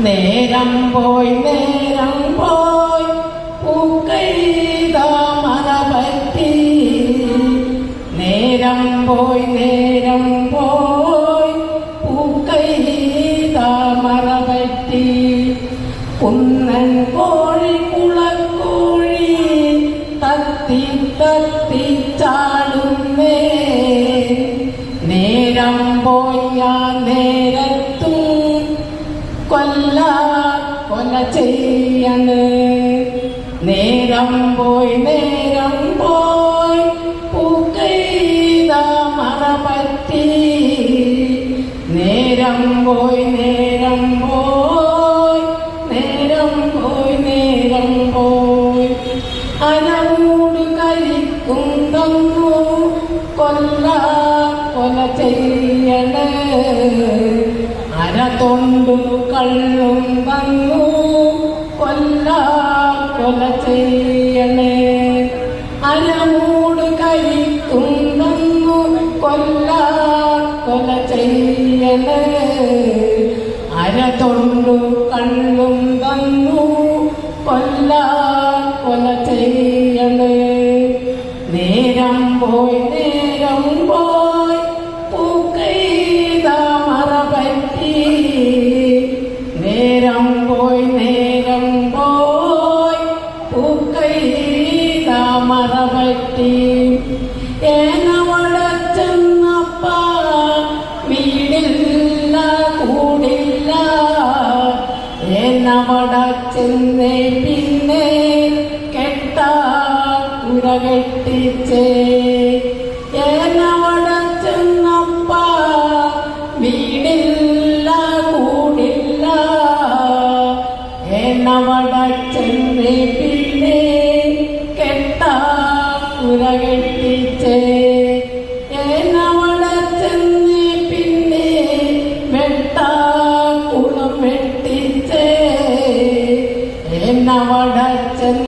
നേരം പോയി നേരം പോയി. പൂക്കൈത മറ പറ്റി. നേരം പോയി നേരം പോയി. പൂക്കൈത മറ പറ്റി. കുന്നൻ കോഴി കുളക്കോഴി തത്തി തത്തി ചാടുന്നേ. നേരം പോയ നേരത്തും കൊല്ല കൊല ചെയ്യണ്. നേരം പോയി നേരം പോയി. പൂക്കൈത മറ പറ്റി നേരം പോയി നേരം പോയി. നേരം പോയി നേരം പോയി. അനമൂട് കരിക്കും തന്നു. കൊല്ല കൊല ചെയ്യണേ. അര തൊണ്ടു കള്ളും വന്നു. കൊല്ല കൊല ചെയ്യണേ. അരമൂട് കരിക്കും തന്നു. കൊല്ല കൊല ചെയ്യണേ. അര തൊണ്ടു കള്ളും വന്നു കൊല്ല കൊല ചെയ്യണേ. നേരം പോയി നേരം പോയി നേരം പോയി നേരം പോയി പൂക്കൈത മറ പറ്റി ഏനവട ചെന്നപ്പ വീടില്ല കൂടില്ല. എന്നവട ചെന്നേ പിന്നെ കെട്ട കുര കെട്ടിച്ചേ. എന്നവട ചെന്നപ്പ വീടില്ല എന്നവട ചെന്നേ പിന്നെ കെട്ട കുര കെട്ടിച്ചേ. എന്നവട ചെന്നേ പിന്നെ വെട്ട കുളം വെട്ടിച്ചേ. എന്നവട